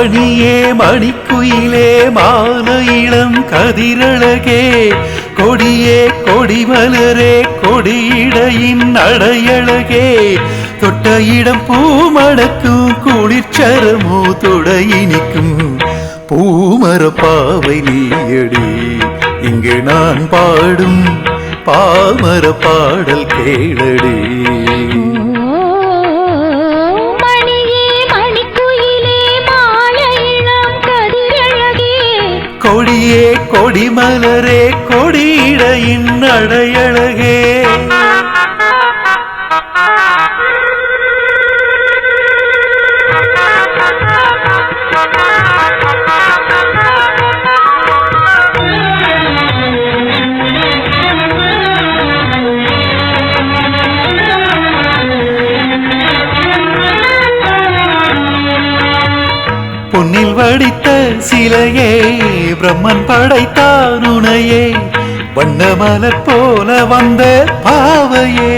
மணியே மணிக்குயிலே மால இளம் கதிரழகே கொடியே கொடிமலரே கொடியிடையின் அடையழகே. தொட்ட இடம் பூமடக்கும் குளிர்ச்சரமோ துடையினிக்கும் பூமர பாவை நீயடி இங்கு நான் பாடும் பாமர பாடல் கேளடி. கொடியே கொடிமலரே கொடியிடையின் அடையழகே பொன்னில் வடித்த சிலையே பிரம்மன் படைத்தான் உனையே வண்ண மலர் போல வந்த பாவையே.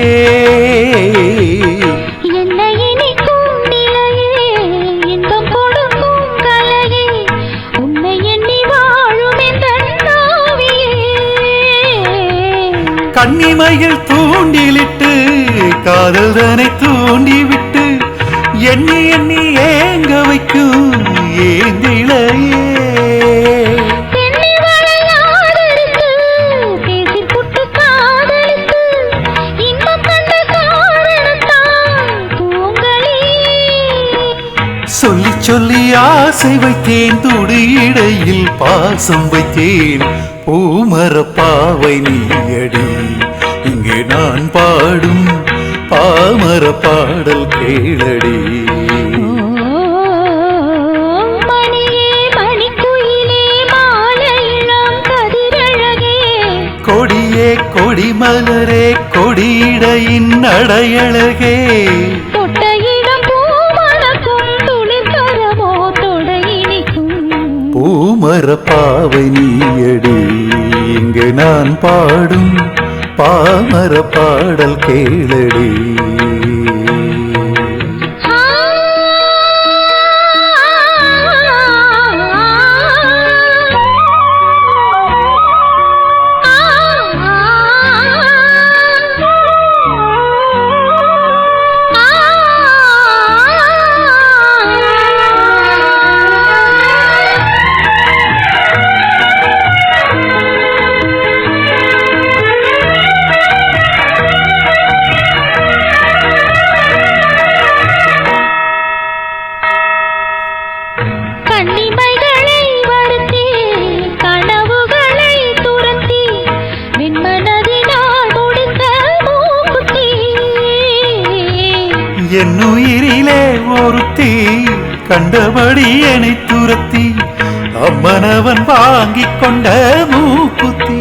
கன்னிமையில் தூண்டிலிட்டு காதல் தனை தூண்டிவிட்டு எண்ணி எண்ணி ஏங்க வைக்கும் பூங்களே. சொல்லி சொல்லி ஆசை வைத்தேன் துடி இடையில் பாசம் வைத்தேன். பூமர பாவை நீயடி இங்கே நான் பாடும் பாமர பாடல் கேளடி. கொடிமலரே கொடியிடையின் அடையழகே. தொட்ட இடம் பூமணக்கும் துளிர்கரமோ தொடையினிக்கும். பூமர பாவை நீயடி இங்கு நான் பாடும் பாமர பாடல் கேளடி. என் உயிரிலே ஒருத்தி கண்டபடி என்னை துரத்தி அம்மனவன் வாங்கிக் கொண்ட மூக்குத்தி.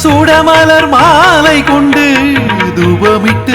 சுடமலர் மாலை கொண்டு தூபமிட்டு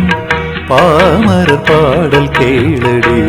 பாமர பாடல் கேளடி